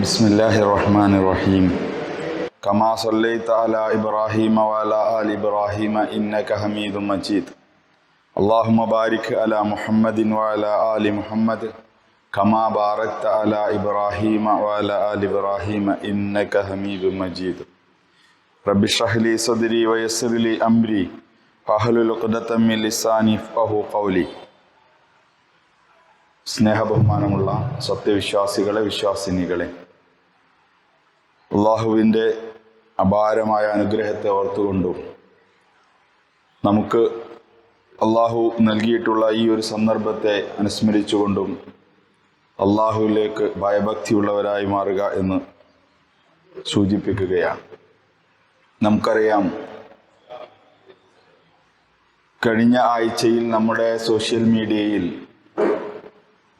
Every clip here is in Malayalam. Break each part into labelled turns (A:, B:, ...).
A: بسم الله الرحمن الرحيم كما صليت على إبراهيم وعلى آل إبراهيم إنك حميد مجيد اللهم بارك على محمد وعلى آل محمد كما باركت على إبراهيم وعلى آل إبراهيم إنك حميد مجيد رب اشرح لي صدري ويسر لي أمري واحلل عقدة من لساني يفقهوا قولي സ്നേഹബഹുമാനമുള്ള സത്യവിശ്വാസികളെ വിശ്വാസിനികളെ അള്ളാഹുവിന്റെ അപാരമായ അനുഗ്രഹത്തെ ഓർത്തുകൊണ്ടും നമുക്ക് അള്ളാഹു നൽകിയിട്ടുള്ള ഈ ഒരു സന്ദർഭത്തെ അനുസ്മരിച്ചുകൊണ്ടും അള്ളാഹുവിലേക്ക് ഭയഭക്തിയുള്ളവരായി മാറുക എന്ന് സൂചിപ്പിക്കുകയാണ്. നമുക്കറിയാം കഴിഞ്ഞ ആഴ്ചയിൽ നമ്മുടെ സോഷ്യൽ മീഡിയയിൽ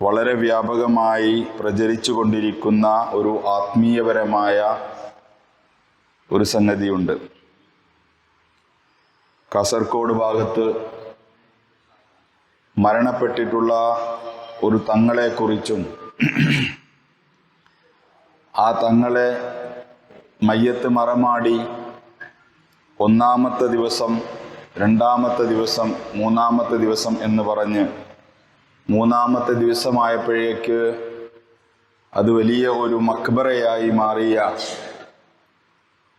A: വളരെ വ്യാപകമായി പ്രചരിച്ചു കൊണ്ടിരിക്കുന്ന ഒരു ആത്മീയപരമായ ഒരു സംഗതിയുണ്ട്. കാസർഗോഡ് ഭാഗത്ത് മരണപ്പെട്ടിട്ടുള്ള ഒരു തങ്ങളെക്കുറിച്ചും ആ തങ്ങളെ മയ്യത്ത് മറമാടി ഒന്നാമത്തെ ദിവസം രണ്ടാമത്തെ ദിവസം മൂന്നാമത്തെ ദിവസം എന്ന് പറഞ്ഞ് മൂന്നാമത്തെ ദിവസമായപ്പോഴേക്ക് അത് വലിയ ഒരു മക്ബറയായി മാറിയ.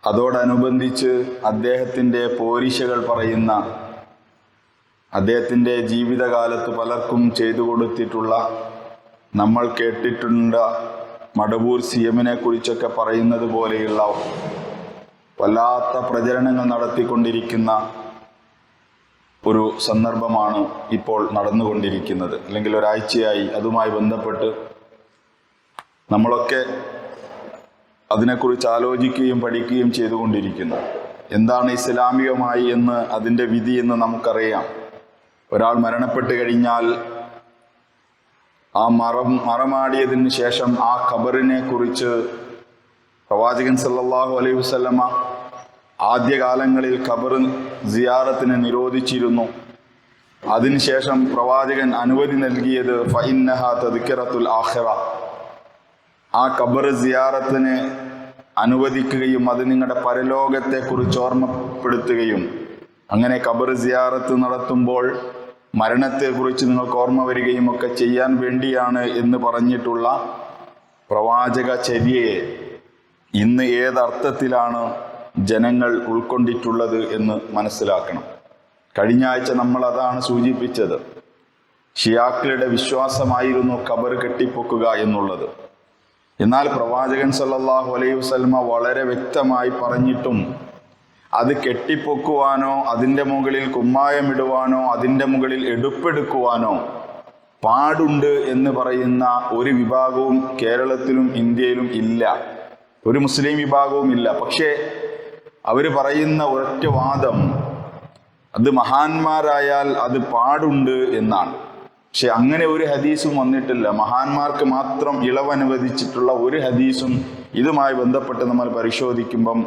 A: അതോടനുബന്ധിച്ച് അദ്ദേഹത്തിന്റെ പോരിശകൾ പറയുന്ന അദ്ദേഹത്തിന്റെ ജീവിതകാലത്ത് പലർക്കും ചെയ്തു കൊടുത്തിട്ടുള്ള നമ്മൾ കേട്ടിട്ടുണ്ട് മടവൂർ സി എമ്മിനെ കുറിച്ചൊക്കെ പറയുന്നത് പോലെയുള്ള വല്ലാത്ത പ്രചരണങ്ങൾ നടത്തിക്കൊണ്ടിരിക്കുന്ന ഒരു സന്ദർഭമാണ് ഇപ്പോൾ നടന്നുകൊണ്ടിരിക്കുന്നത്. അല്ലെങ്കിൽ ഒരാഴ്ചയായി അതുമായി ബന്ധപ്പെട്ട് നമ്മളൊക്കെ അതിനെക്കുറിച്ച് ആലോചിക്കുകയും പഠിക്കുകയും ചെയ്തുകൊണ്ടിരിക്കുന്നു. എന്താണ് ഇസ്ലാമികമായി എന്ന് അതിന്റെ വിധി എന്ന് നമുക്കറിയാം. ഒരാൾ മരണപ്പെട്ട് കഴിഞ്ഞാൽ ആ മറം മറമാടിയതിന് ശേഷം ആ ഖബറിനെ കുറിച്ച് പ്രവാചകൻ സല്ലാഹു അലൈഹി വസല്ലമ ആദ്യകാലങ്ങളിൽ ഖബർ സിയാറത്തിന് നിരോധിച്ചിരുന്നു. അതിനുശേഷം പ്രവാചകൻ അനുമതി നൽകിയത് ഫൈന്നഹ തദിക്കറത്തുൽ ആഖിറ. ആ ഖബർ സിയാറത്തിന് അനുവദിക്കുകയും അത് നിങ്ങളുടെ പരലോകത്തെ കുറിച്ച് ഓർമ്മപ്പെടുത്തുകയും. അങ്ങനെ ഖബർ സിയാറത്ത് നടത്തുമ്പോൾ മരണത്തെക്കുറിച്ച് നിങ്ങൾക്ക് ഓർമ്മ വരികയും ഒക്കെ ചെയ്യാൻ വേണ്ടിയാണ് എന്ന് പറഞ്ഞിട്ടുള്ള പ്രവാചക ചര്യയെ ഇന്ന് ഏതർത്ഥത്തിലാണ് ജനങ്ങൾ ഉൾക്കൊണ്ടിട്ടുള്ളത് എന്ന് മനസ്സിലാക്കണം. കഴിഞ്ഞ ആഴ്ച നമ്മൾ അതാണ് സൂചിപ്പിച്ചത്. ഷിയാക്കളുടെ വിശ്വാസമായിരുന്നു ഖബർ കെട്ടിപ്പൊക്കുക എന്നുള്ളത്. എന്നാൽ പ്രവാചകൻ സല്ലാഹു അലൈഹി വസ്ലമ വളരെ വ്യക്തമായി പറഞ്ഞിട്ടും അത് കെട്ടിപ്പൊക്കുവാനോ അതിന്റെ മുകളിൽ കുമ്മായമിടുവാനോ അതിന്റെ മുകളിൽ എടുപ്പെടുക്കുവാനോ പാടുണ്ട് എന്ന് പറയുന്ന ഒരു വിഭാഗവും കേരളത്തിലും ഇന്ത്യയിലും ഇല്ല. ഒരു മുസ്ലിം വിഭാഗവും ഇല്ല. പക്ഷേ അവർ പറയുന്ന ഒരൊറ്റ വാദം അത് മഹാന്മാരായാൽ അത് പാടുണ്ട് എന്നാണ്. പക്ഷെ അങ്ങനെ ഒരു ഹദീസും വന്നിട്ടില്ല. മഹാന്മാർക്ക് മാത്രം ഇളവനുവദിച്ചിട്ടുള്ള ഒരു ഹദീസും ഇതുമായി ബന്ധപ്പെട്ട് നമ്മൾ പരിശോധിക്കുമ്പം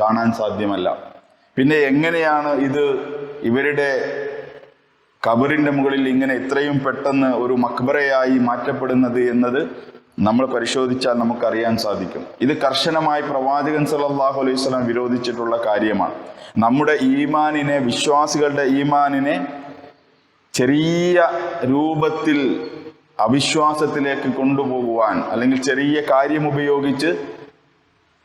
A: കാണാൻ സാധ്യമല്ല. പിന്നെ എങ്ങനെയാണ് ഇത് ഇവരുടെ കബറിന്റെ മുകളിൽ ഇങ്ങനെ ഇത്രയും പെട്ടെന്ന് ഒരു മക്ബറയായി മാറ്റപ്പെടുന്നത് എന്നത് നമ്മൾ പരിശോധിച്ചാൽ നമുക്കറിയാൻ സാധിക്കും. ഇത് കർശനമായി പ്രവാചകൻ സല്ലല്ലാഹു അലൈഹി വസല്ലം വിരോധിച്ചിട്ടുള്ള കാര്യമാണ്. നമ്മുടെ ഈമാനിനെ വിശ്വാസികളുടെ ഈമാനിനെ ചെറിയ രൂപത്തിൽ അവിശ്വാസത്തിലേക്ക് കൊണ്ടുപോകുവാൻ അല്ലെങ്കിൽ ചെറിയ കാര്യം ഉപയോഗിച്ച്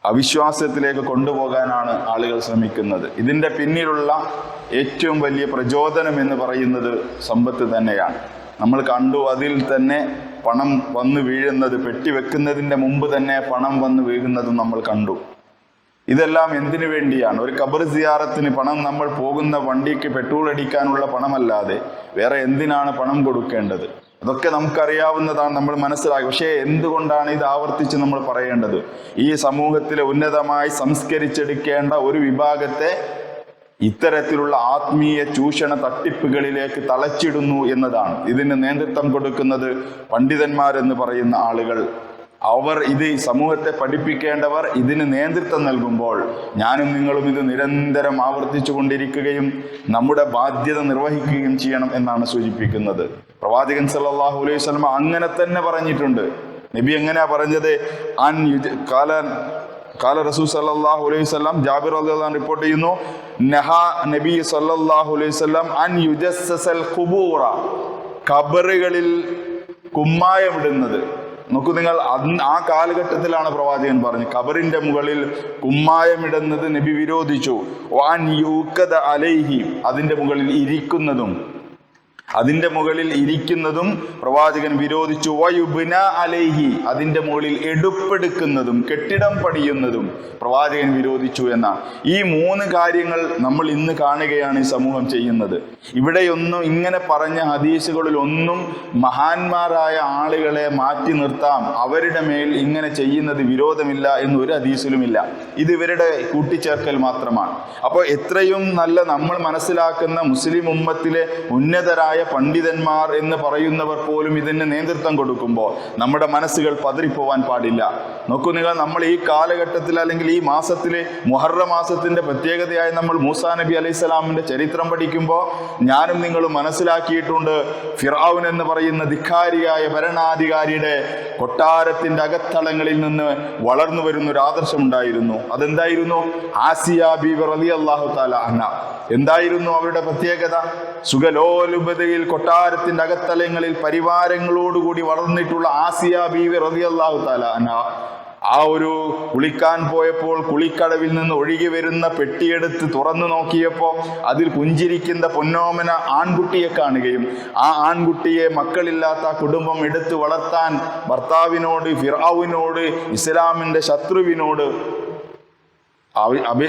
A: അവിശ്വാസത്തിലേക്ക് കൊണ്ടുപോകാനാണ് ആളുകൾ ശ്രമിക്കുന്നത്. ഇതിന്റെ പിന്നിലുള്ള ഏറ്റവും വലിയ പ്രചോദനം എന്ന് പറയുന്നത് സമ്പത്ത് തന്നെയാണ്. നമ്മൾ കണ്ടു അതിൽ തന്നെ പണം വന്നു വീഴുന്നത് പെട്ടി വെക്കുന്നതിന്റെ മുമ്പ് തന്നെ പണം വന്നു വീഴുന്നതും നമ്മൾ കണ്ടു. ഇതെല്ലാം എന്തിനു വേണ്ടിയാണ്? ഒരു കബർ സിയാറത്തിന് പണം നമ്മൾ പോകുന്ന വണ്ടിക്ക് പെട്രോൾ അടിക്കാനുള്ള പണമല്ലാതെ വേറെ എന്തിനാണ് പണം കൊടുക്കേണ്ടത്? അതൊക്കെ നമുക്കറിയാവുന്നതാണ് നമ്മൾ മനസ്സിലാക്കി. പക്ഷേ എന്തുകൊണ്ടാണ് ഇത് ആവർത്തിച്ച് നമ്മൾ പറയേണ്ടത്? ഈ സമൂഹത്തിലെ ഉന്നതമായി സംസ്കരിച്ചെടുക്കേണ്ട ഒരു വിഭാഗത്തെ ഇത്തരത്തിലുള്ള ആത്മീയ ചൂഷണ തട്ടിപ്പുകളിലേക്ക് തളച്ചിടുന്നു എന്നതാണ്. ഇതിന് നേതൃത്വം കൊടുക്കുന്നത് പണ്ഡിതന്മാരെന്ന് പറയുന്ന ആളുകൾ. അവർ ഇത് സമൂഹത്തെ പഠിപ്പിക്കേണ്ടവർ ഇതിന് നേതൃത്വം നൽകുമ്പോൾ ഞാനും നിങ്ങളും ഇത് നിരന്തരം ആവർത്തിച്ചു കൊണ്ടിരിക്കുകയും നമ്മുടെ ബാധ്യത നിർവഹിക്കുകയും ചെയ്യണം എന്നാണ് സൂചിപ്പിക്കുന്നത്. പ്രവാചകൻ സല്ലാഹു അലൈഹി സ്വലമ അങ്ങനെ തന്നെ പറഞ്ഞിട്ടുണ്ട്. നബി എങ്ങനെയാ പറഞ്ഞത്? അൻ യുജ- കാല റസൂ സല്ലാഹു അലൈഹി സ്വലാം ജാബിർ റളിയല്ലാഹു റിപ്പോർട്ട് ചെയ്യുന്നു നഹ നബി സല്ലല്ലാഹു അലൈഹി വസല്ലം അൻ യുജസ്സസൽ ഖുബൂറ. ഖബറുകളിൽ നോക്കൂ നിങ്ങൾ ആ കാലഘട്ടത്തിലാണ് പ്രവാചകൻ പറഞ്ഞു ഖബറിന്റെ മുകളിൽ കുമ്മായമിടുന്നത് നബി വിരോധിച്ചു. അലൈഹി. അതിന്റെ മുകളിൽ ഇരിക്കുന്നതും. അതിന്റെ മുകളിൽ ഇരിക്കുന്നതും പ്രവാചകൻ വിരോധിച്ചു. വയുബിന അലേഹി. അതിന്റെ മുകളിൽ എടുപ്പെടുക്കുന്നതും കെട്ടിടം പണിയുന്നതും പ്രവാചകൻ വിരോധിച്ചു എന്നാണ് ഈ മൂന്ന് കാര്യങ്ങൾ നമ്മൾ ഇന്ന് കാണുകയാണ് ഈ സമൂഹം ചെയ്യുന്നത്. ഇവിടെയൊന്നും ഇങ്ങനെ പറഞ്ഞ ഹദീസുകളിൽ ഒന്നും മഹാന്മാരായ ആളുകളെ മാറ്റി നിർത്താം. അവരുടെ മേൽ ഇങ്ങനെ ചെയ്യുന്നത് വിരോധമില്ല എന്ന് ഒരു ഹദീസിലുമില്ല. ഇത് ഇവരുടെ കൂട്ടിച്ചേർക്കൽ മാത്രമാണ്. അപ്പോൾ എത്രയും നല്ല നമ്മൾ മനസ്സിലാക്കുന്ന മുസ്ലിം ഉമ്മത്തിലെ ഉന്നതരായ പണ്ഡിതന്മാർ എന്ന് പറയുന്നവർ പോലും ഇതിന് നേതൃത്വം കൊടുക്കുമ്പോൾ നമ്മുടെ മനസ്സുകൾ പതിരിപ്പോവാൻ പാടില്ല. നോക്കൂ നിങ്ങൾ നമ്മൾ ഈ കാലഘട്ടത്തിൽ അല്ലെങ്കിൽ ഈ മാസത്തിലെ മുഹറ മാസത്തിന്റെ പ്രത്യേകതയായി നമ്മൾ മൂസാ നബി അലൈഹി സ്വലാമിന്റെ ചരിത്രം പഠിക്കുമ്പോൾ ഞാനും നിങ്ങളും മനസ്സിലാക്കിയിട്ടുണ്ട് ഫിറാവുൻ എന്ന് പറയുന്ന ധിക്കാരിയായ ഭരണാധികാരിയുടെ കൊട്ടാരത്തിന്റെ അകത്തളങ്ങളിൽ നിന്ന് വളർന്നു വരുന്ന ഒരു ആദർശമുണ്ടായിരുന്നു അതെന്തായിരുന്നു? ആസിയ ബീബി റലി അള്ളാഹു താല എന്തായിരുന്നു അവരുടെ പ്രത്യേകത? സുഖലോലുപതയിൽ കൊട്ടാരത്തിന്റെ അകത്തലങ്ങളിൽ പരിവാരങ്ങളോടുകൂടി വളർന്നിട്ടുള്ള ആസിയ ബീവി റലി അള്ളാഹു താല ആ ഒരു കുളിക്കാൻ പോയപ്പോൾ കുളിക്കടവിൽ നിന്ന് ഒഴുകി വരുന്ന പെട്ടിയെടുത്ത് തുറന്നു നോക്കിയപ്പോൾ അതിൽ പുഞ്ചിരിക്കുന്ന പൊന്നോമന ആൺകുട്ടിയെ കാണുകയും ആ ആൺകുട്ടിയെ മക്കളില്ലാത്ത കുടുംബം എടുത്തു വളർത്താൻ ഭർത്താവിനോട് ഫിറാവിനോട് ഇസ്ലാമിന്റെ ശത്രുവിനോട്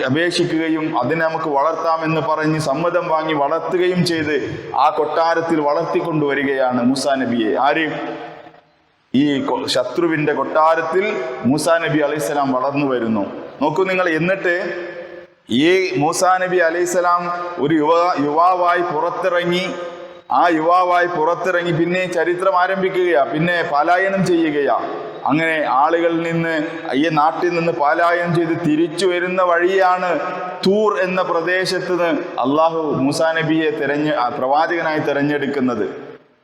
A: അപേക്ഷിക്കുകയും അതിനെ നമുക്ക് വളർത്താം എന്ന് പറഞ്ഞ് സമ്മതം വാങ്ങി വളർത്തുകയും ചെയ്ത് ആ കൊട്ടാരത്തിൽ വളർത്തിക്കൊണ്ടുവരികയാണ് മൂസാ നബിയെ. ആര്? ഈ ശത്രുവിന്റെ കൊട്ടാരത്തിൽ മൂസാ നബി അലൈഹിസ്സലാം വളർന്നു വരുന്നു. നോക്കൂ നിങ്ങൾ എന്നിട്ട് ഈ മൂസാ നബി അലൈഹിസ്സലാം ഒരു യുവ യുവാവായി പുറത്തിറങ്ങി ആ യുവാവായി പുറത്തിറങ്ങി പിന്നെ ചരിത്രം ആരംഭിക്കുകയാ. പിന്നെ പലായനം ചെയ്യുകയാ. അങ്ങനെ ആളുകളിൽ നിന്ന് ഈ നാട്ടിൽ നിന്ന് പലായനം ചെയ്ത് തിരിച്ചു വരുന്ന വഴിയാണ് തൂർ എന്ന പ്രദേശത്ത് നിന്ന് അള്ളാഹു മൂസാ നബിയെ തിരഞ്ഞ് പ്രവാചകനായി തിരഞ്ഞെടുക്കുന്നത്.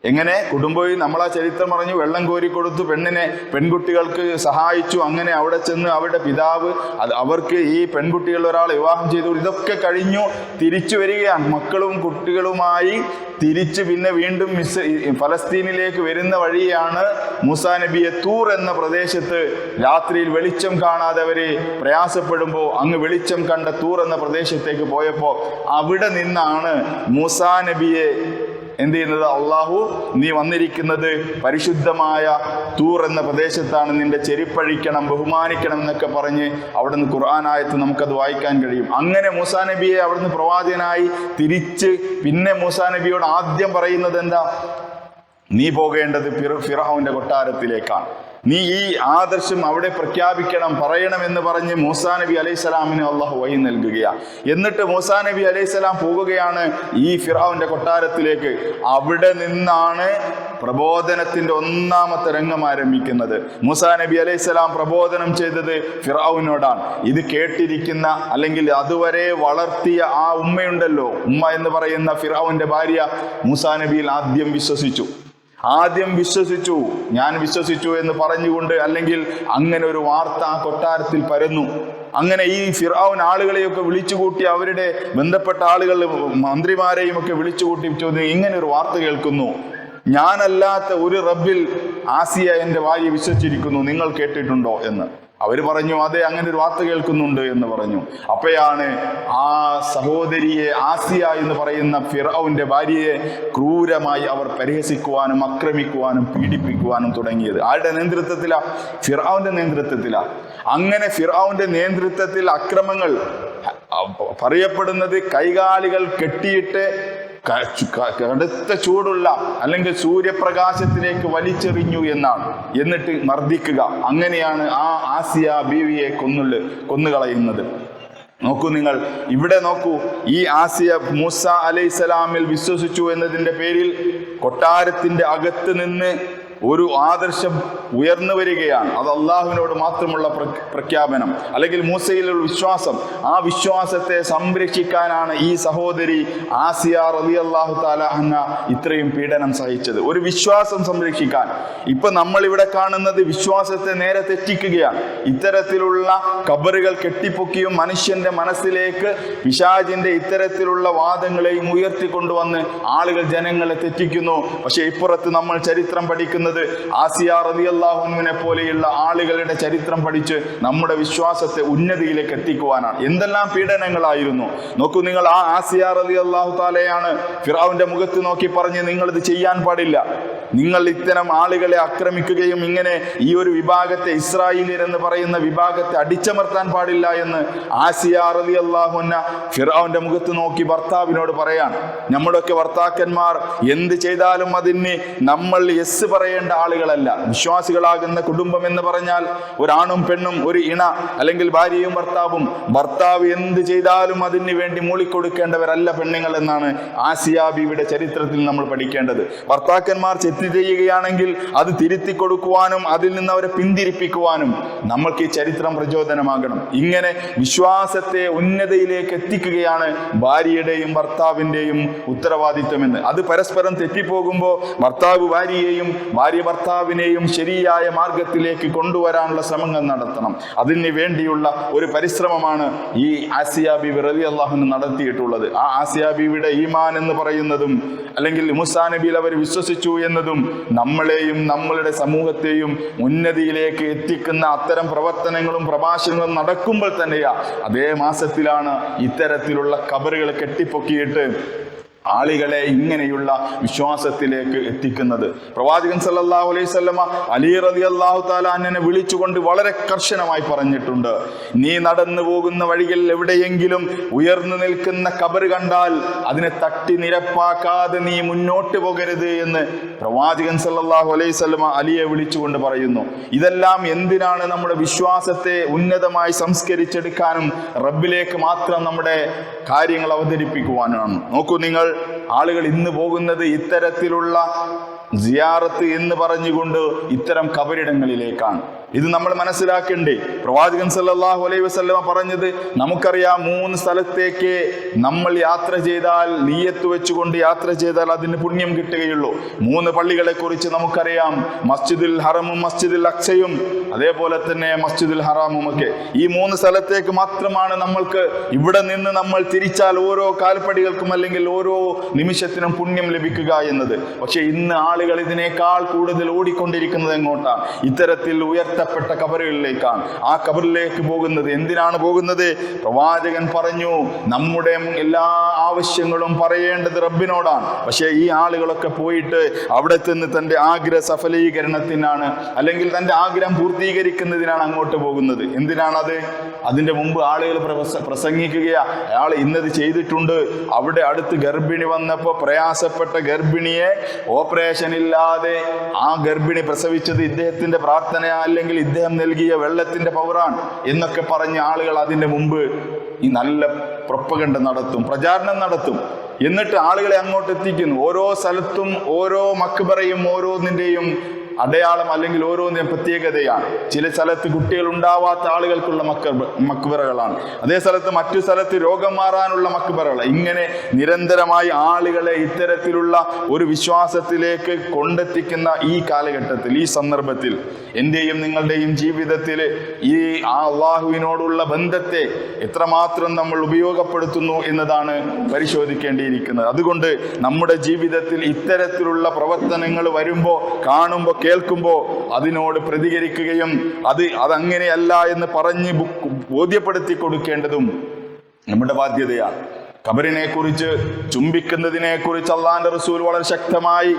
A: എങ്ങനെ? കുടുംബവും നമ്മൾ ആ ചരിത്രം പറഞ്ഞു വെള്ളം കോരി കൊടുത്തു പെണ്ണിനെ പെൺകുട്ടികൾക്ക് സഹായിച്ചു അങ്ങനെ അവിടെ ചെന്ന് അവരുടെ പിതാവ് അത് അവർക്ക് ഈ പെൺകുട്ടികൾ ഒരാളെ വിവാഹം ചെയ്തു ഇതൊക്കെ കഴിഞ്ഞു തിരിച്ചു വരികയാണ്. മക്കളും കുട്ടികളുമായി തിരിച്ച് പിന്നെ വീണ്ടും മിസ് ഫലസ്തീനിലേക്ക് വരുന്ന വഴിയാണ് മൂസാ നബിയെ തൂർ എന്ന പ്രദേശത്ത് രാത്രിയിൽ വെളിച്ചം കാണാതെ അവർ പ്രയാസപ്പെടുമ്പോൾ അങ്ങ് വെളിച്ചം കണ്ട തൂർ എന്ന പ്രദേശത്തേക്ക് പോയപ്പോൾ അവിടെ നിന്നാണ് മൂസാ നബിയെ എന്ത് ചെയ്യുന്നത്? അള്ളാഹു നീ വന്നിരിക്കുന്നത് പരിശുദ്ധമായ തൂർ എന്ന പ്രദേശത്താണ്. നിന്റെ ചെരിപ്പഴിക്കണം ബഹുമാനിക്കണം എന്നൊക്കെ പറഞ്ഞ് അവിടുന്ന് ഖുർആാനായത്ത് നമുക്കത് വായിക്കാൻ കഴിയും. അങ്ങനെ മൂസാ നബിയെ അവിടുന്ന് പ്രവാചകനായി തിരിച്ച് പിന്നെ മൂസാ നബിയോട് ആദ്യം പറയുന്നത് എന്താ? നീ പോകേണ്ടത് ഫിറ- ഫിറഔന്റെ കൊട്ടാരത്തിലേക്കാണ്. നീ ഈ ആദർശം അവിടെ പ്രഖ്യാപിക്കണം പറയണം എന്ന് പറഞ്ഞ് മൂസാ നബി അലൈഹി സ്വലാമിന് അള്ളാഹു വഴി നൽകുകയാണ് എന്നിട്ട് മൂസാ നബി അലൈഹി സ്വലാം പോവുകയാണ് ഈ ഫിറാവിന്റെ കൊട്ടാരത്തിലേക്ക്. അവിടെ നിന്നാണ് പ്രബോധനത്തിന്റെ ഒന്നാമത്തെ രംഗം ആരംഭിക്കുന്നത്. മൂസാ നബി അലൈഹി സ്വലാം പ്രബോധനം ചെയ്തത് ഫിറാവിനോടാണ് ഇത് കേട്ടിരിക്കുന്ന അല്ലെങ്കിൽ അതുവരെ വളർത്തിയ ആ ഉമ്മയുണ്ടല്ലോ. ഉമ്മ എന്ന് പറയുന്ന ഫിറൌന്റെ ഭാര്യ മൂസാ നബിയിൽ ആദ്യം വിശ്വസിച്ചു. ആദ്യം വിശ്വസിച്ചു ഞാൻ വിശ്വസിച്ചു എന്ന് പറഞ്ഞുകൊണ്ട് അല്ലെങ്കിൽ അങ്ങനെ ഒരു വാർത്ത ആ കൊട്ടാരത്തിൽ പരന്നു. അങ്ങനെ ഈ ഫിറാവുൻ ആളുകളെയൊക്കെ വിളിച്ചുകൂട്ടി അവരുടെ ബന്ധപ്പെട്ട ആളുകൾ മന്ത്രിമാരെയും ഒക്കെ വിളിച്ചുകൂട്ടി ചോദ്യം ഇങ്ങനെ ഒരു വാർത്ത കേൾക്കുന്നു. ഞാനല്ലാത്ത ഒരു റബ്ബിൽ ആസിയ എന്റെ ഭാര്യ വിശ്വസിച്ചിരിക്കുന്നു നിങ്ങൾ കേട്ടിട്ടുണ്ടോ എന്ന്. അവർ പറഞ്ഞു അതെ അങ്ങനെ ഒരു വാർത്ത കേൾക്കുന്നുണ്ട് എന്ന് പറഞ്ഞു. അപ്പോഴാണ് ആ സഹോദരിയെ ആസിയ എന്ന് പറയുന്ന ഫിറൌന്റെ ഭാര്യയെ ക്രൂരമായി അവർ പരിഹസിക്കുവാനും ആക്രമിക്കുവാനും പീഡിപ്പിക്കുവാനും തുടങ്ങിയത്. ആരുടെ നേതൃത്വത്തിലാ? ഫിറൌന്റെ നേതൃത്വത്തിലാ. അങ്ങനെ ഫിറൌന്റെ നേതൃത്വത്തിൽ അക്രമങ്ങൾ പറയപ്പെടുന്നത് കൈകാലുകൾ കെട്ടിയിട്ട് കടുത്ത ചൂടുള്ള അല്ലെങ്കിൽ സൂര്യപ്രകാശത്തിലേക്ക് വലിച്ചെറിഞ്ഞു എന്നാണ്. എന്നിട്ട് മർദ്ദിക്കുക. അങ്ങനെയാണ് ആ ആസിയ ബീവിയെ കൊന്നുള്ള കൊന്നുകളയുന്നത്. നോക്കൂ നിങ്ങൾ. ഇവിടെ നോക്കൂ. ഈ ആസിയ മൂസ അലൈഹിസ്സലാമിൽ വിശ്വസിച്ചു എന്നതിന്റെ പേരിൽ കൊട്ടാരത്തിന്റെ അകത്ത് നിന്ന് ഒരു ആദർശം ഉയർന്നു വരികയാണ്. അത് അള്ളാഹുവിനോട് മാത്രമുള്ള പ്ര- പ്രഖ്യാപനം. അല്ലെങ്കിൽ മൂസയിലുള്ള വിശ്വാസം. ആ വിശ്വാസത്തെ സംരക്ഷിക്കാനാണ് ഈ സഹോദരി ആസിയ റബി അള്ളാഹു താലാഹന്ന ഇത്രയും പീഡനം സഹിച്ചത്. ഒരു വിശ്വാസം സംരക്ഷിക്കാൻ. ഇപ്പൊ നമ്മൾ ഇവിടെ കാണുന്നത് വിശ്വാസത്തെ നേരെ തെറ്റിക്കുകയാണ്. ഇത്തരത്തിലുള്ള കബറുകൾ കെട്ടിപ്പൊക്കിയും മനുഷ്യന്റെ മനസ്സിലേക്ക് പിശാജിന്റെ ഇത്തരത്തിലുള്ള വാദങ്ങളെയും ഉയർത്തിക്കൊണ്ടുവന്ന് ആളുകൾ ജനങ്ങളെ തെറ്റിക്കുന്നു. പക്ഷെ ഇപ്പുറത്ത് നമ്മൾ ചരിത്രം പഠിക്കുന്നത് ആസിയ റലി അള്ളാഹുവിനെ പോലെയുള്ള ആളുകളുടെ ചരിത്രം പഠിച്ച് നമ്മുടെ വിശ്വാസത്തെ ഉന്നതിയിലേക്ക് എത്തിക്കുവാനാണ്. എന്തെല്ലാം പീഡനങ്ങളായിരുന്നു. നോക്കൂ നിങ്ങൾ ആ ആസിയ റതി അള്ളാഹു താലയാണ് ഫിറാവിന്റെ മുഖത്ത് നോക്കി പറഞ്ഞ് നിങ്ങൾ ഇത് ചെയ്യാൻ പാടില്ല. നിങ്ങൾ ഇത്തരം ആളുകളെ ആക്രമിക്കുകയും ഇങ്ങനെ ഈ ഒരു വിഭാഗത്തെ ഇസ്രായേലിയർ എന്ന് പറയുന്ന വിഭാഗത്തെ അടിച്ചമർത്താൻ പാടില്ല എന്ന് ആസിയ റതി അള്ളാഹുന്ന ഫിറാവിന്റെ മുഖത്ത് നോക്കി ഭർത്താവിനോട് പറയാൻ നമ്മുടെയൊക്കെ ഭർത്താക്കന്മാർ എന്ത് ചെയ്താലും അതിന് നമ്മൾ യെസ് പറയേണ്ട ആളുകളല്ല. വിശ്വാസികളാകുന്ന കുടുംബം എന്ന് പറഞ്ഞാൽ ഒരാണും പെണ്ണും ഒരു ഇണ അല്ലെങ്കിൽ ഭാര്യയും ഭർത്താവും. ഭർത്താവ് എന്ത് ചെയ്താലും അതിന് വേണ്ടി മൂളിക്കൊടുക്കേണ്ടവരല്ല പെണ്ണുങ്ങൾ എന്നാണ് ആസിയാബിയുടെ ചരിത്രത്തിൽ നമ്മൾ പഠിക്കേണ്ടത്. ഭർത്താക്കന്മാർ തെറ്റ് ചെയ്യുകയാണെങ്കിൽ അത് തിരുത്തി കൊടുക്കുവാനും അതിൽ നിന്ന് അവരെ പിന്തിരിപ്പിക്കുവാനും നമ്മൾക്ക് ഈ ചരിത്രം പ്രചോദനമാകണം. ഇങ്ങനെ വിശ്വാസത്തെ ഉന്നതയിലേക്ക് എത്തിക്കുകയാണ് ഭാര്യയുടെയും ഭർത്താവിന്റെയും ഉത്തരവാദിത്വമെന്ന് അത് പരസ്പരം തെറ്റിപ്പോകുമ്പോൾ ഭർത്താവ് ഭാര്യയെയും ഭാര്യ ഭർത്താവിനെയും ശരിയായ മാർഗത്തിലേക്ക് കൊണ്ടുവരാനുള്ള ശ്രമങ്ങൾ നടത്തണം. അതിന് വേണ്ടിയുള്ള ഒരു പരിശ്രമമാണ് ഈ ആസിയ ബിബി റലി അള്ളാഹുന് നടത്തിയിട്ടുള്ളത്. ആ ആസിയ ബിബിയുടെ ഈമാൻ എന്ന് പറയുന്നതും അല്ലെങ്കിൽ മുസാ നബിയിൽ അവർ വിശ്വസിച്ചു എന്നതും നമ്മളെയും നമ്മളുടെ സമൂഹത്തെയും ഉന്നതിയിലേക്ക് എത്തിക്കുന്ന അത്തരം പ്രവർത്തനങ്ങളും പ്രഭാഷണങ്ങളും നടക്കുമ്പോൾ തന്നെയാ അതേ മാസത്തിലാണ് ഇത്തരത്തിലുള്ള കബറുകൾ കെട്ടിപ്പൊക്കിയിട്ട് ആളുകളെ ഇങ്ങനെയുള്ള വിശ്വാസത്തിലേക്ക് എത്തിക്കുന്നത്. പ്രവാചകൻ സല്ലാഹു അലൈഹി സ്വല്ലമ അലി റതി അള്ളാഹു താലാനെ വിളിച്ചുകൊണ്ട് വളരെ കർശനമായി പറഞ്ഞിട്ടുണ്ട്. നീ നടന്നു പോകുന്ന വഴികളിൽ എവിടെയെങ്കിലും ഉയർന്നു നിൽക്കുന്ന കബർ കണ്ടാൽ അതിനെ തട്ടി നിരപ്പാക്കാതെ നീ മുന്നോട്ട് പോകരുത് എന്ന് പ്രവാചകൻ സല്ലാഹു അലൈഹി സ്വല്ലമ അലിയെ വിളിച്ചുകൊണ്ട് പറയുന്നു. ഇതെല്ലാം എന്തിനാണ് നമ്മുടെ വിശ്വാസത്തെ ഉന്നതമായി സംസ്കരിച്ചെടുക്കാനും റബ്ബിലേക്ക് മാത്രം നമ്മുടെ കാര്യങ്ങൾ അവതരിപ്പിക്കുവാനാണ്? നോക്കൂ നിങ്ങൾ ആളുകൾ ഇന്ന് പോകുന്നത് ഇത്തരത്തിലുള്ള സിയാറത്ത് എന്ന് പറഞ്ഞുകൊണ്ട് ഇത്തരം കബരിടങ്ങളിലേക്കാണ്. ഇത് നമ്മൾ മനസ്സിലാക്കണ്ടേ. പ്രവാചകൻ സല്ലാഹു അലൈഹി വസ്ലമ പറഞ്ഞത് നമുക്കറിയാം മൂന്ന് സ്ഥലത്തേക്ക് നമ്മൾ യാത്ര ചെയ്താൽ നീയത്ത് വെച്ചുകൊണ്ട് യാത്ര ചെയ്താൽ അതിന് പുണ്യം കിട്ടുകയുള്ളൂ. മൂന്ന് പള്ളികളെ കുറിച്ച് നമുക്കറിയാം മസ്ജിദുൽ ഹറമും മസ്ജിദുൽ അക്സയും അതേപോലെ തന്നെ മസ്ജിദുൽ ഹറാമും ഒക്കെ. ഈ മൂന്ന് സ്ഥലത്തേക്ക് മാത്രമാണ് നമ്മൾക്ക് ഇവിടെ നിന്ന് നമ്മൾ തിരിച്ചാൽ ഓരോ കാൽപ്പടികൾക്കും അല്ലെങ്കിൽ ഓരോ നിമിഷത്തിനും പുണ്യം ലഭിക്കുക എന്നത്. പക്ഷെ ഇന്ന് ആളുകൾ ഇതിനേക്കാൾ കൂടുതൽ ഓടിക്കൊണ്ടിരിക്കുന്നത് എങ്ങോട്ടാണ്? ഇത്തരത്തിൽ ഉയർത്തപ്പെട്ട കബറുകളിലേക്കാണ് ആ കബറിലേക്ക് പോകുന്നത് എന്തിനാണ് പോകുന്നത്? പ്രവാചകൻ പറഞ്ഞു നമ്മുടെ എല്ലാ ആവശ്യങ്ങളും പറയേണ്ടത് റബ്ബിനോടാണ്. പക്ഷേ ഈ ആളുകളൊക്കെ പോയിട്ട് അവിടെ ചെന്ന് തന്റെ ആഗ്രഹ സഫലീകരണത്തിനാണ് അല്ലെങ്കിൽ തന്റെ ആഗ്രഹം പൂർത്തീകരിക്കുന്നതിനാണ് അങ്ങോട്ട് പോകുന്നത്. എന്തിനാണത്? അതിന്റെ മുമ്പ് ആളുകൾ പ്രസ- പ്രസംഗിക്കുകയാ. അയാൾ ഇന്നത് ചെയ്തിട്ടുണ്ട്. അവിടെ അടുത്ത് ഗർഭിണി വന്നപ്പോൾ പ്രയാസപ്പെട്ട ഗർഭിണിയെ ഓപ്പറേഷൻ ഇല്ലാതെ ആ ഗർഭിണി പ്രസവിച്ചത് ഇദ്ദേഹത്തിന്റെ പ്രാർത്ഥന അല്ലെങ്കിൽ ഇദ്ദേഹം നൽകിയ വെള്ളത്തിന്റെ പവറാണ് എന്നൊക്കെ പറഞ്ഞ ആളുകൾ അതിന്റെ മുമ്പ് ഈ നല്ല പ്രൊപ്പകണ്ട നടത്തും പ്രചാരണം നടത്തും. എന്നിട്ട് ആളുകളെ അങ്ങോട്ട് എത്തിക്കുന്നു ഓരോ സ്ഥലത്തും ഓരോ മക്ബറയും ഓരോന്നിന്റെയും അടയാളം അല്ലെങ്കിൽ ഓരോന്നിനും പ്രത്യേകതയാണ്. ചില സ്ഥലത്ത് കുട്ടികൾ ഉണ്ടാവാത്ത ആളുകൾക്കുള്ള മക്ക മക്ബറകളാണ്. അതേ സ്ഥലത്ത് മറ്റു സ്ഥലത്ത് രോഗം മാറാനുള്ള മക്ബറകൾ ഇങ്ങനെ നിരന്തരമായി ആളുകളെ ഇത്തരത്തിലുള്ള ഒരു വിശ്വാസത്തിലേക്ക് കൊണ്ടെത്തിക്കുന്ന ഈ കാലഘട്ടത്തിൽ ഈ സന്ദർഭത്തിൽ എന്റെയും നിങ്ങളുടെയും ജീവിതത്തിൽ ഈ ആ അള്ളാഹുവിനോടുള്ള ബന്ധത്തെ എത്രമാത്രം നമ്മൾ ഉപയോഗപ്പെടുത്തുന്നു എന്നതാണ് പരിശോധിക്കേണ്ടിയിരിക്കുന്നത്. അതുകൊണ്ട് നമ്മുടെ ജീവിതത്തിൽ ഇത്തരത്തിലുള്ള പ്രവർത്തനങ്ങൾ വരുമ്പോൾ കാണുമ്പോൾ കേൾക്കുമ്പോൾ അതിനോട് പ്രതികരിക്കുകയും അത് അതങ്ങനെയല്ല എന്ന് പറഞ്ഞ് ബോധ്യപ്പെടുത്തി കൊടുക്കേണ്ടതും നമ്മുടെ ബാധ്യതയാണ്. ഖബറിനെ കുറിച്ച് ചുംബിക്കുന്നതിനെ കുറിച്ച് അള്ളാന്റെ റസൂൽ വളരെ ശക്തമായി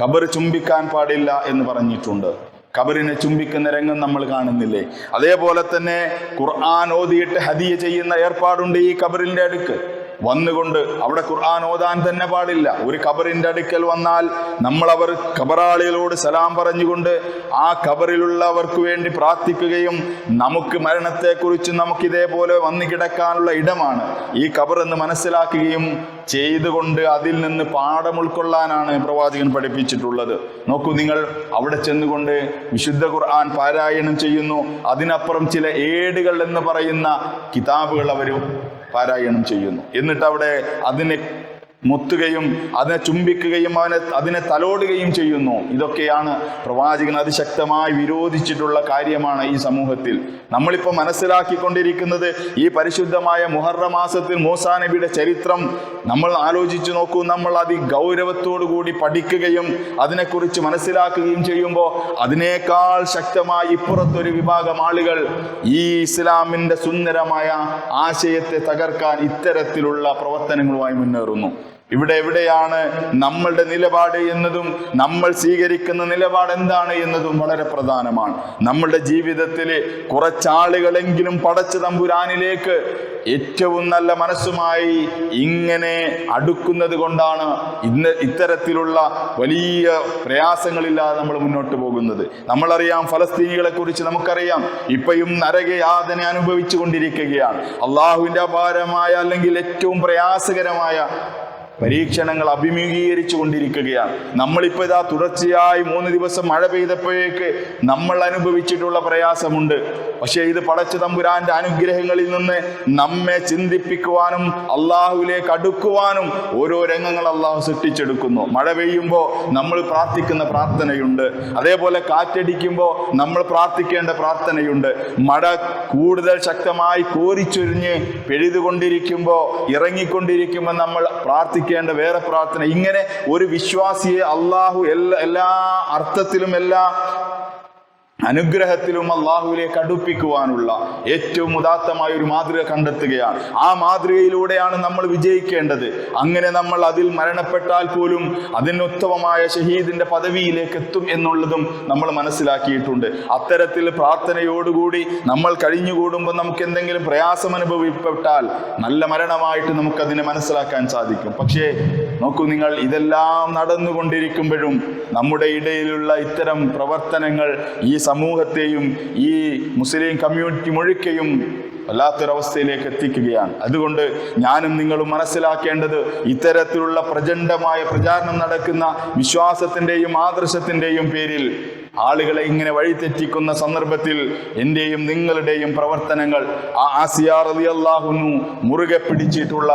A: ഖബർ ചുംബിക്കാൻ പാടില്ല എന്ന് പറഞ്ഞിട്ടുണ്ട്. ഖബറിനെ ചുംബിക്കുന്ന രംഗം നമ്മൾ കാണുന്നില്ലേ? അതേപോലെ തന്നെ ഖുർആൻ ഓതിയിട്ട് ഹദിയ ചെയ്യുന്ന ഏർപ്പാടുണ്ട് ഈ ഖബറിന്റെ അടുക്ക്. വന്നുകൊണ്ട് അവിടെ ഖുർആൻ ഓതാൻ തന്നെ പാടില്ല. ഒരു ഖബറിന്റെ അടുക്കൽ വന്നാൽ നമ്മൾ അവർ ഖബറാളികളോട് സലാം പറഞ്ഞുകൊണ്ട് ആ ഖബറിലുള്ളവർക്ക് വേണ്ടി പ്രാർത്ഥിക്കുകയും നമുക്ക് മരണത്തെക്കുറിച്ച് നമുക്ക് ഇതേപോലെ വന്നു കിടക്കാനുള്ള ഇടമാണ്. ഈ ഖബർ എന്ന് മനസ്സിലാക്കുകയും ചെയ്തുകൊണ്ട് അതിൽ നിന്ന് പാഠം ഉൾക്കൊള്ളാനാണ് പ്രവാചകൻ പഠിപ്പിച്ചിട്ടുള്ളത്. നോക്കൂ നിങ്ങൾ അവിടെ ചെന്നുകൊണ്ട് വിശുദ്ധ ഖുർആൻ പാരായണം ചെയ്യുന്നു. അതിനപ്പുറം ചില ഏടുകൾ എന്ന് പറയുന്ന കിതാബുകൾ അവർ പാരായണം ചെയ്യുന്നു. എന്നിട്ട് അവിടെ അതിനെ മുത്തുകയും അതിനെ ചുംബിക്കുകയും അവനെ അതിനെ തലോടുകയും ചെയ്യുന്നു. ഇതൊക്കെയാണ് പ്രവാചകൻ അതിശക്തമായി വിരോധിച്ചിട്ടുള്ള കാര്യമാണ് ഈ സമൂഹത്തിൽ. നമ്മളിപ്പോൾ മനസ്സിലാക്കിക്കൊണ്ടിരിക്കുന്നത് ഈ പരിശുദ്ധമായ മുഹറ മാസത്തിൽ മൂസാ നബിയുടെ ചരിത്രം നമ്മൾ ആലോചിച്ചു നോക്കൂ. നമ്മൾ അതി കൂടി പഠിക്കുകയും അതിനെക്കുറിച്ച് മനസ്സിലാക്കുകയും ചെയ്യുമ്പോൾ അതിനേക്കാൾ ശക്തമായി ഇപ്പുറത്തൊരു വിഭാഗം ആളുകൾ ഈ ഇസ്ലാമിന്റെ സുന്ദരമായ ആശയത്തെ തകർക്കാൻ ഇത്തരത്തിലുള്ള പ്രവർത്തനങ്ങളുമായി മുന്നേറുന്നു. ഇവിടെ എവിടെയാണ് നമ്മളുടെ നിലപാട് എന്നതും നമ്മൾ സ്വീകരിക്കുന്ന നിലപാട് എന്താണ് എന്നതും വളരെ പ്രധാനമാണ്. നമ്മളുടെ ജീവിതത്തിൽ കുറച്ചാളുകളെങ്കിലും പടച്ച തമ്പുരാനിലേക്ക് ഏറ്റവും നല്ല മനസ്സുമായി ഇങ്ങനെ അടുക്കുന്നത് കൊണ്ടാണ് ഇന്ന് ഇത്തരത്തിലുള്ള വലിയ പ്രയാസങ്ങളില്ലാതെ നമ്മൾ മുന്നോട്ട് പോകുന്നത്. നമ്മളറിയാം ഫലസ്തീനികളെ കുറിച്ച് നമുക്കറിയാം. ഇപ്പോഴും നരകയാതന അനുഭവിച്ചു കൊണ്ടിരിക്കുകയാണ്. അള്ളാഹുവിന്റെ അപാരമായ അല്ലെങ്കിൽ ഏറ്റവും പ്രയാസകരമായ പരീക്ഷണങ്ങൾ അഭിമുഖീകരിച്ചു കൊണ്ടിരിക്കുകയാണ്. നമ്മളിപ്പോൾ ഇതാ തുടർച്ചയായി മൂന്ന് ദിവസം മഴ പെയ്തപ്പോഴേക്ക് നമ്മൾ അനുഭവിച്ചിട്ടുള്ള പ്രയാസമുണ്ട്. പക്ഷേ ഇത് പടച്ചു തമ്പുരാന്റെ അനുഗ്രഹങ്ങളിൽ നിന്ന് നമ്മെ ചിന്തിപ്പിക്കുവാനും അള്ളാഹുവിലേക്ക് അടുക്കുവാനും ഓരോ രംഗങ്ങൾ അള്ളാഹു സൃഷ്ടിച്ചെടുക്കുന്നു. മഴ പെയ്യുമ്പോൾ നമ്മൾ പ്രാർത്ഥിക്കുന്ന പ്രാർത്ഥനയുണ്ട്. അതേപോലെ കാറ്റടിക്കുമ്പോൾ നമ്മൾ പ്രാർത്ഥിക്കേണ്ട പ്രാർത്ഥനയുണ്ട്. മഴ കൂടുതൽ ശക്തമായി കോരിച്ചൊരിഞ്ഞ് പെഴുതുകൊണ്ടിരിക്കുമ്പോൾ ഇറങ്ങിക്കൊണ്ടിരിക്കുമ്പോൾ നമ്മൾ പ്രാർത്ഥിക്കേണ്ട വേറെ പ്രാർത്ഥന. ഇങ്ങനെ ഒരു വിശ്വാസിയെ അള്ളാഹു എല്ലാ എല്ലാ അർത്ഥത്തിലും എല്ലാ അനുഗ്രഹത്തിലും അള്ളാഹുവിലേക്ക് കടുപ്പിക്കുവാനുള്ള ഏറ്റവും ഉദാത്തമായ ഒരു മാതൃക കണ്ടെത്തുകയാണ്. ആ മാതൃകയിലൂടെയാണ് നമ്മൾ വിജയിക്കേണ്ടത്. അങ്ങനെ നമ്മൾ അതിൽ മരണപ്പെട്ടാൽ പോലും അതിനുത്തമമായ ഷഹീദിന്റെ പദവിയിലേക്ക് എത്തും എന്നുള്ളതും നമ്മൾ മനസ്സിലാക്കിയിട്ടുണ്ട്. അത്തരത്തിൽ പ്രാർത്ഥനയോടുകൂടി നമ്മൾ കഴിഞ്ഞുകൂടുമ്പോൾ നമുക്ക് എന്തെങ്കിലും പ്രയാസം അനുഭവപ്പെട്ടാൽ നല്ല മരണമായിട്ട് നമുക്കതിനെ മനസ്സിലാക്കാൻ സാധിക്കും. പക്ഷേ നോക്കൂ നിങ്ങൾ ഇതെല്ലാം നടന്നുകൊണ്ടിരിക്കുമ്പോഴും നമ്മുടെ ഇടയിലുള്ള ഇത്തരം പ്രവർത്തനങ്ങൾ ഈ സമൂഹത്തെയും ഈ മുസ്ലിം കമ്മ്യൂണിറ്റി മുഴുക്കയും വല്ലാത്തൊരവസ്ഥയിലേക്ക് എത്തിക്കുകയാണ്. അതുകൊണ്ട് ഞാനും നിങ്ങളും മനസ്സിലാക്കേണ്ടത് ഇത്തരത്തിലുള്ള പ്രചണ്ഡമായ പ്രചാരണം നടക്കുന്ന വിശ്വാസത്തിന്റെയും ആദർശത്തിന്റെയും പേരിൽ ആളുകളെ ഇങ്ങനെ വഴിതെറ്റിക്കുന്ന സന്ദർഭത്തിൽ എന്റെയും നിങ്ങളുടെയും പ്രവർത്തനങ്ങൾ ആ ആസിയാർ അലി അള്ളാഹുനു മുറുകെ പിടിച്ചിട്ടുള്ള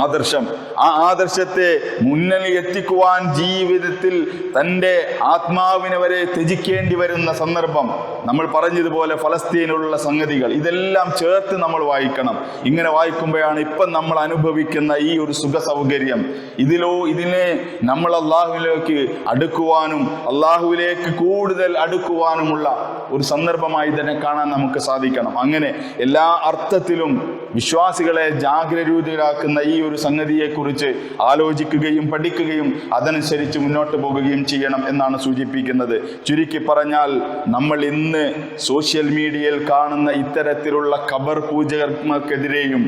A: ആദർശം. ആ ആദർശത്തെ മുന്നണി എത്തിക്കുവാൻ ജീവിതത്തിൽ തന്റെ ആത്മാവിനെ വരെ ത്യജിക്കേണ്ടി വരുന്ന സന്ദർഭം. നമ്മൾ പറഞ്ഞതുപോലെ ഫലസ്തീനിലുള്ള സംഗതികൾ. ഇതെല്ലാം ചേർത്ത് നമ്മൾ വായിക്കണം. ഇങ്ങനെ വായിക്കുമ്പോഴാണ് ഇപ്പം നമ്മൾ അനുഭവിക്കുന്ന ഈ ഒരു സുഖ സൗകര്യം ഇതിലോ ഇതിനെ നമ്മൾ അള്ളാഹുവിലേക്ക് അടുക്കുവാനും അള്ളാഹുവിലേക്ക് കൂടുതൽ അടുക്കുവാനുമുള്ള ഒരു സന്ദർഭമായി തന്നെ കാണാൻ നമുക്ക് സാധിക്കണം. അങ്ങനെ എല്ലാ അർത്ഥത്തിലും വിശ്വാസികളെ ജാഗ്രരൂതരാക്കുന്ന ഈ ഒരു സംഗതിയെക്കുറിച്ച് ആലോചിക്കുകയും പഠിക്കുകയും അതനുസരിച്ച് മുന്നോട്ട് പോകുകയും ചെയ്യണം എന്നാണ് സൂചിപ്പിക്കുന്നത്. ചുരുക്കി പറഞ്ഞാൽ നമ്മൾ ഇന്ന് സോഷ്യൽ മീഡിയയിൽ കാണുന്ന ഇത്തരത്തിലുള്ള ഖബർ പൂജകർമ്മക്കെതിരെയും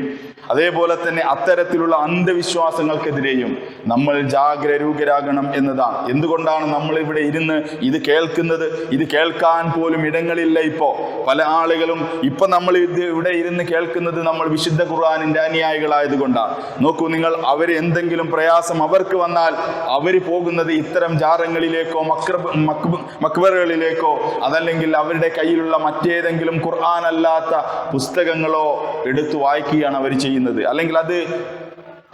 A: അതേപോലെ തന്നെ അത്തരത്തിലുള്ള അന്ധവിശ്വാസങ്ങൾക്കെതിരെയും നമ്മൾ ജാഗ്രരൂകരാകണം എന്നതാണ്. എന്തുകൊണ്ടാണ് നമ്മൾ ഇവിടെ ഇരുന്ന് ഇത് കേൾക്കുന്നത്? ഇത് കേൾക്കാൻ പോലും ഇടങ്ങളില്ല ഇപ്പോൾ പല ആളുകളും ഇപ്പൊ നമ്മൾ ഇത് ഇവിടെ ഇരുന്ന് കേൾക്കുന്നത് നമ്മൾ വിശുദ്ധ ഖുർആാനിന്റെ അനുയായികളായതുകൊണ്ടാണ്. നോക്കൂ നിങ്ങൾ അവരെ എന്തെങ്കിലും പ്രയാസം അവർക്ക് വന്നാൽ അവർ പോകുന്നത് ഇത്തരം ജാറങ്ങളിലേക്കോ മക്ബറുകളിലേക്കോ അതല്ലെങ്കിൽ അവരുടെ കയ്യിലുള്ള മറ്റേതെങ്കിലും ഖുർആൻ അല്ലാത്ത പുസ്തകങ്ങളോ എടുത്തു വായിക്കുകയാണ് അവർ ചെയ്യുന്നത്. അല്ലെങ്കിൽ അത്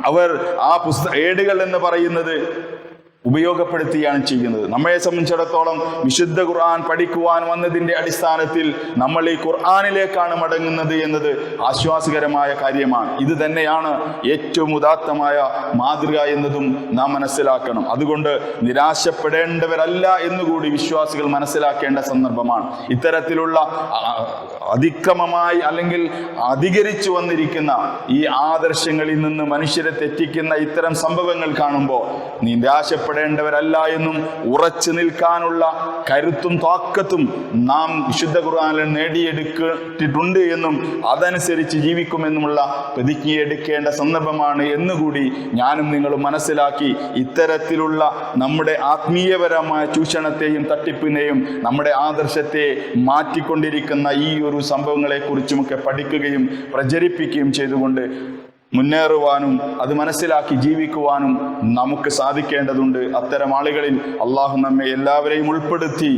A: അവർ ആ പുസ്തക ഏടുകൾ എന്ന് പറയുന്നത് ഉപയോഗപ്പെടുത്തുകയാണ് ചെയ്യുന്നത്. നമ്മെ സംബന്ധിച്ചിടത്തോളം വിശുദ്ധ ഖുർആൻ പഠിക്കുവാൻ വന്നതിന്റെ അടിസ്ഥാനത്തിൽ നമ്മൾ ഈ ഖുർആാനിലേക്കാണ് മടങ്ങുന്നത് എന്നത് ആശ്വാസകരമായ കാര്യമാണ്. ഇത് തന്നെയാണ് ഏറ്റവും ഉദാത്തമായ മാതൃക എന്നതും നാം മനസ്സിലാക്കണം. അതുകൊണ്ട് നിരാശപ്പെടേണ്ടവരല്ല എന്നുകൂടി വിശ്വാസികൾ മനസ്സിലാക്കേണ്ട സന്ദർഭമാണ്. ഇത്തരത്തിലുള്ള അതിക്രമമായി അല്ലെങ്കിൽ അധികരിച്ചു വന്നിരിക്കുന്ന ഈ ആദർശങ്ങളിൽ നിന്ന് മനുഷ്യരെ തെറ്റിക്കുന്ന ഇത്തരം സംഭവങ്ങൾ കാണുമ്പോൾ നിരാശപ്പെടേണ്ട ഭയപ്പെടേണ്ടവരല്ല എന്നും ഉറച്ചു നിൽക്കാനുള്ള കരുത്തും താക്കത്തും നാം വിശുദ്ധ ഖുർആനിൽ നേടിയെടുക്കിട്ടുണ്ട് എന്നും അതനുസരിച്ച് ജീവിക്കുമെന്നുമുള്ള പ്രതിജ്ഞയെടുക്കേണ്ട സന്ദർഭമാണ് എന്നുകൂടി ഞാനും നിങ്ങളും മനസ്സിലാക്കി ഇത്തരത്തിലുള്ള നമ്മുടെ ആത്മീയപരമായ ചൂഷണത്തെയും തട്ടിപ്പിനെയും നമ്മുടെ ആദർശത്തെ മാറ്റിക്കൊണ്ടിരിക്കുന്ന ഈ ഒരു സംഭവങ്ങളെക്കുറിച്ചുമൊക്കെ പഠിക്കുകയും പ്രചരിപ്പിക്കുകയും ചെയ്തുകൊണ്ട് മുന്നേറുവാനും അത് മനസ്സിലാക്കി ജീവിക്കുവാനും നമുക്ക് സാധിക്കേണ്ടതുണ്ട്. അത്തരം ആളുകളിൽ അള്ളാഹു നമ്മെ എല്ലാവരെയും ഉൾപ്പെടുത്തി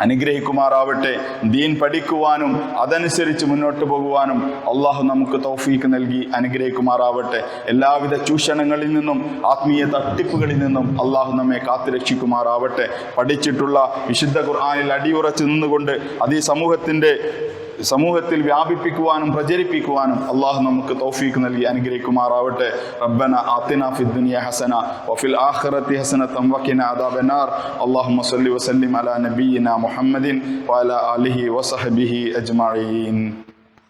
A: അനുഗ്രഹിക്കുമാറാവട്ടെ. ദീൻ പഠിക്കുവാനും അതനുസരിച്ച് മുന്നോട്ട് പോകുവാനും അള്ളാഹു നമുക്ക് തൗഫീക്ക് നൽകി അനുഗ്രഹിക്കുമാറാവട്ടെ. എല്ലാവിധ ചൂഷണങ്ങളിൽ നിന്നും ആത്മീയ തട്ടിപ്പുകളിൽ നിന്നും അള്ളാഹു നമ്മെ കാത്തുരക്ഷിക്കുമാറാവട്ടെ പഠിച്ചിട്ടുള്ള വിശുദ്ധ ഖുർആാനിൽ അടിയുറച്ച് നിന്നുകൊണ്ട് അത് ഈ സമൂഹത്തിന്റെ സമൂഹത്തിൽ വ്യാപിപ്പിക്കുവാനും പ്രചരിപ്പിക്കുവാനും അള്ളാഹു നമുക്ക് തൗഫീഖ് നൽകി അനുഗ്രഹിക്കുമാറാവട്ടെ. റബ്ബന ആത്തിന ഫിദ്ദുനിയ ഹസന വഫിൽ ആഖിറത്തി ഹസന തംവക്കിന അദാബനാർ അല്ലാഹുമ്മ സ്വല്ലി വസല്ലിം അലാ നബീന മുഹമ്മദിൻ വഅലാ ആലിഹി വസഹബിഹി അജ്മഈൻ.